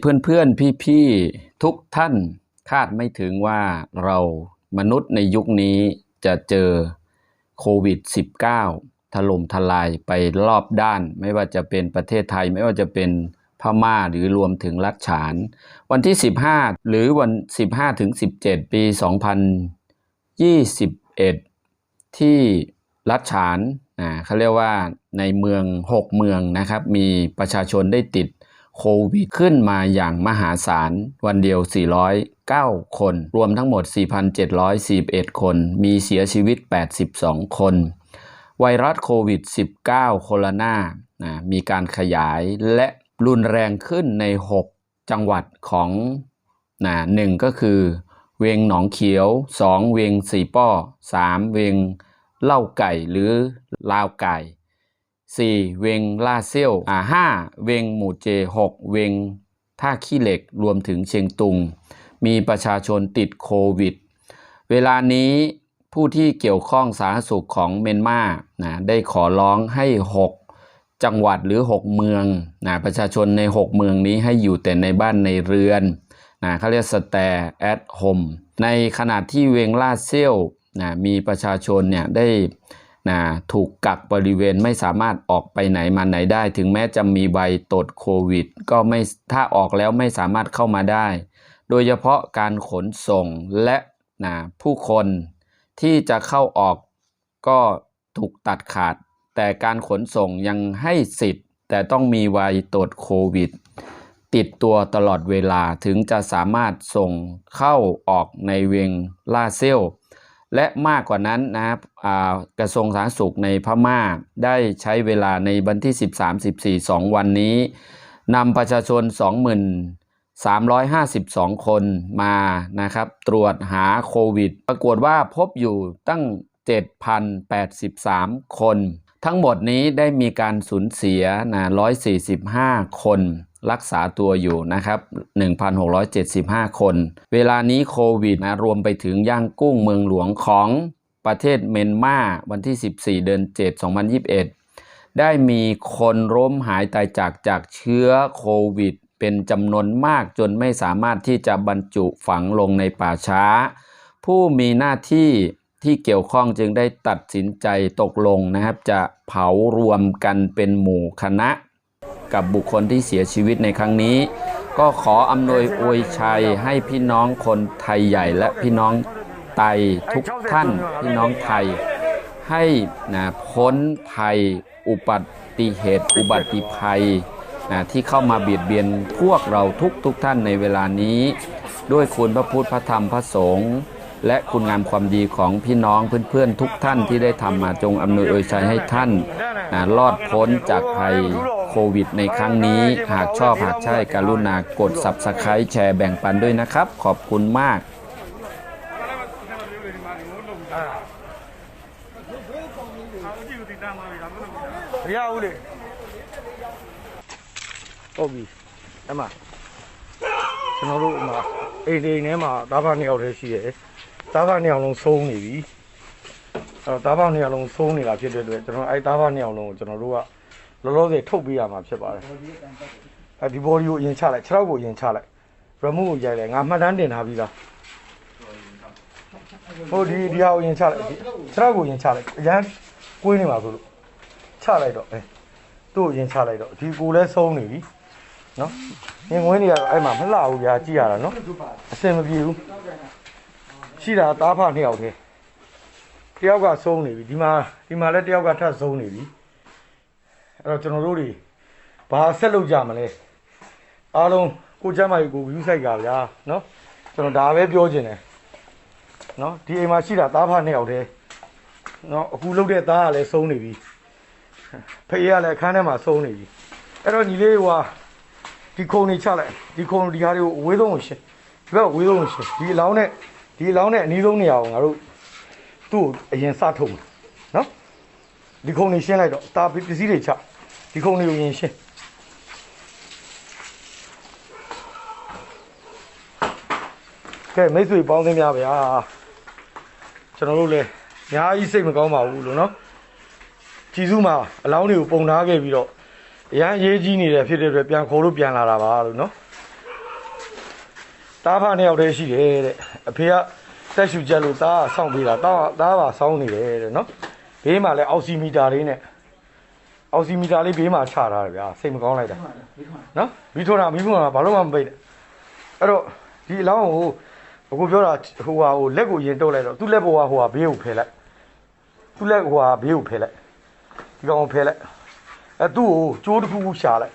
เพื่อนเพื่อนพี่พี่ๆทุกท่านคาดไม่ถึงว่าเรามนุษย์ในยุคนี้จะเจอโควิด -19 ถล่มทลายไปรอบด้าน ไม่ว่าจะเป็นประเทศไทย ไม่ว่าจะเป็นพม่าหรือรวมถึงรัฐฉาน วันที่ 15 หรือวัน 15ถึง17 ปี 2021 ที่รัฐฉานนะเขาเรียกว่าในเมือง 6 เมืองนะครับ มีประชาชนได้ติด โควิดขึ้นมาอย่างมหาศาล วันเดียว 409 คน รวมทั้งหมด 4,741 คน มีเสียชีวิต 82 คน ไวรัสโควิด -19 โคโรนานะมีการขยายและรุนแรงขึ้นใน 6 จังหวัดของนะหนึ่งก็คือ เวียงหนองเขียว 2 เวียงสีป้อ 3 เวียงเล่าไก่หรือลาวไก่ 4. เวงลาเซียวอ่าห้าเวงหมู่เจหกเวงท่าขี้เหล็กรวมถึงเชียงตุง มีประชาชนติดโควิด เวลานี้ผู้ที่เกี่ยวข้องสาธารณสุขของเมียนมานะได้ขอร้องให้ 6 จังหวัดหรือ 6 เมืองนะประชาชนใน 6 เมืองนี้ให้อยู่แต่ในบ้านในเรือนนะเขาเรียกสแตร์แอดโฮมในขณะที่เวงลาเซียวนะมีประชาชนเนี่ยได้ นะถูกกักบริเวณไม่สามารถออกไปไหนมาไหนได้ ถึงแม้จะมีใบตรวจโควิด ก็ไม่ถ้าออกแล้วไม่สามารถเข้ามาได้ โดยเฉพาะการขนส่งและนะผู้คนที่จะเข้าออกก็ถูกตัดขาด แต่การขนส่งยังให้สิทธิ์ แต่ต้องมีใบตรวจโควิด ติดตัวตลอดเวลาถึงจะสามารถส่งเข้าออกในเวียงล่าเซียว และมากกว่านั้นนะครับกระทรวงสาธารณสุขในพม่าได้ใช้เวลาในวันที่ 13 14 2 วันนี้นำประชาชน20,352 คนมานะครับ ตรวจหาโควิด ปรากฏว่าพบอยู่ตั้ง 7,083 คน ทั้งหมดนี้ได้มีการสูญเสียนะ145 คน รักษาตัวอยู่นะครับ 1,675 คน เวลานี้โควิดนะรวมไปถึงย่างกุ้งเมืองหลวงของประเทศเมียนมาวันที่ 14 เดือน 7 2021 ได้มีคนล้มหายตายจากจากเชื้อโควิด เป็นจำนวนมากจนไม่สามารถที่จะบรรจุฝังลงในป่าช้า ผู้มีหน้าที่ที่เกี่ยวข้องจึงได้ตัดสินใจตกลงนะครับ จะเผารวมกันเป็นหมู่คณะ กับบุคคลที่เสียชีวิตในครั้งนี้ ก็ขออำนวยอวยชัยให้พี่น้องคนไทยใหญ่และพี่น้องไตทุกท่านพี่น้องไทย ให้นะพ้นภัยอุบัติเหตุ อุบัติภัยนะที่เข้ามาเบียดเบียนพวกเราทุกทุกท่านในเวลานี้ ด้วยคุณพระพุทธพระธรรมพระสงฆ์ และคุณงามความดีของพี่น้องเพื่อนๆทุกท่านที่ได้ทำมาจงอำนวยอวยชัยให้ท่านนะรอดพ้นจากภัยโควิดในครั้งนี้ หากชอบหากใช่กรุณากด subscribe แชร์แบ่งปันด้วยนะครับ ขอบคุณมาก မရဘူးလေဟုတ်ပြီအမကျွန်တော်တို့အမအိမ်အိမ်ထဲမှာသားဖာနှစ်ယောက်တည်းရှိတယ် သားဖာနှစ်ယောက်လုံးဆုံးနေပြီအဲ့တော့သားဖာနှစ်ယောက်လုံးဆုံးနေတာဖြစ်တဲ့အတွက်ကျွန်တော်အဲ့သားဖာနှစ်ယောက်လုံးကိုကျွန်တော်တို့ကလောလောဆယ်ထုတ်ပေးရမှာဖြစ်ပါတယ်အဲဒီဘော်ဒီကိုအရင်ချလိုက်ခြေထောက်ကိုအရင်ချလိုက်ရမှုကိုရိုက်လိုက်ငါမှတ်တမ်းတင်ထားပြီးသားဟိုဒီဒီဟာကိုအရင်ချလိုက်ဒီခြေထောက်ကိုအရင်ချလိုက်အရန်ကွေးနေမှာဆိုလို့ချလိုက်တော့အဲသူ့ကိုရင်ချလိုက်တော့ဒီကိုလဲဆုံးနေပြီနော်ငင်ငွေးနေရတော့အဲ့မှာမလှဘူးဗျာကြည့်ရတာနော်အစင်မပြေဘူး ရှိတာတားဖနှစ်ယောက်တည်းတယောက်ကဆုံးနေပြီဒီမှာဒီမှာလည်းတယောက်ကထပ်ဆုံးနေပြီအဲ့တော့ကျွန်တော်တို့တွေဘာဆက်လုပ်ကြမလဲအားလုံးကိုချမ်းမကြီးကို view site ကဗျာနော်ကျွန်တော်ဒါပဲပြောချင်တယ်နော်ဒီအိမ်မှာရှိတာတားဖနှစ်ယောက်တည်းနော်အခုလုတ်တဲ့သားကလည်းဆုံးနေပြီဖေးရလည်းအခန်းထဲမှာဆုံးနေပြီအဲ့တော့ညီလေးဟွာဒီခုံနေချလိုက်ဒီခုံဒီဟာတွေကိုအဝေးဆုံးကိုရှင်းဒီဘက်အဝေးဆုံးကိုရှင်းဒီအလောင်းနဲ့ ဒီအလောင်းနဲ့အနီးဆုံးနေရာကိုငါတို့သူ့ကိုအရင်စထုတ်မယ်နော်ဒီခုံနေရှင်းလိုက်တော့တာပစ္စည်းတွေချဒီခုံတွေကိုရင်ရှင်းကဲမိတ်ဆွေပေါင်းသင်းများဗျာကျွန်တော်တို့လည်းအများကြီးစိတ်မကောင်းပါဘူးလို့နော်ကြည်စုမှာအလောင်းတွေကိုပုံထားခဲ့ပြီးတော့အရန်အရေးကြီးနေတဲ့ဖြစ်တဲ့အတွက်ပြန်ခေါ်လို့ပြန်လာတာပါလို့နော် တားဖာနှစ်ယောက်တည်းရှိတယ်တဲ့အဖေကတက်ရှူချက်လို့တားကစောင့်ပေးတာတားကတားပါစောင်းနေတယ်တဲ့နော်ဘေးမှာလည်းအောက်ဆီမီတာလေးနဲ့အောက်ဆီမီတာလေးဘေးမှာချထားတယ်ဗျာစိတ်မကောင်းလိုက်တာနော်မီးထွန်းတာမီးထွန်းတာဘာလို့မှမပိတ်နဲ့အဲ့တော့ဒီအလောင်းကိုအခုပြောတာဟိုဟာဟိုလက်ကိုရင်တုတ်လိုက်တော့သူ့လက်ပေါ်ကဟိုဟာဘေးကိုဖယ်လိုက်သူ့လက်ဟိုဟာဘေးကိုဖယ်လိုက်ဒီကောင်ကိုဖယ်လိုက်အဲသူ့ကိုကြိုးတစ်ခုခုရှာလိုက်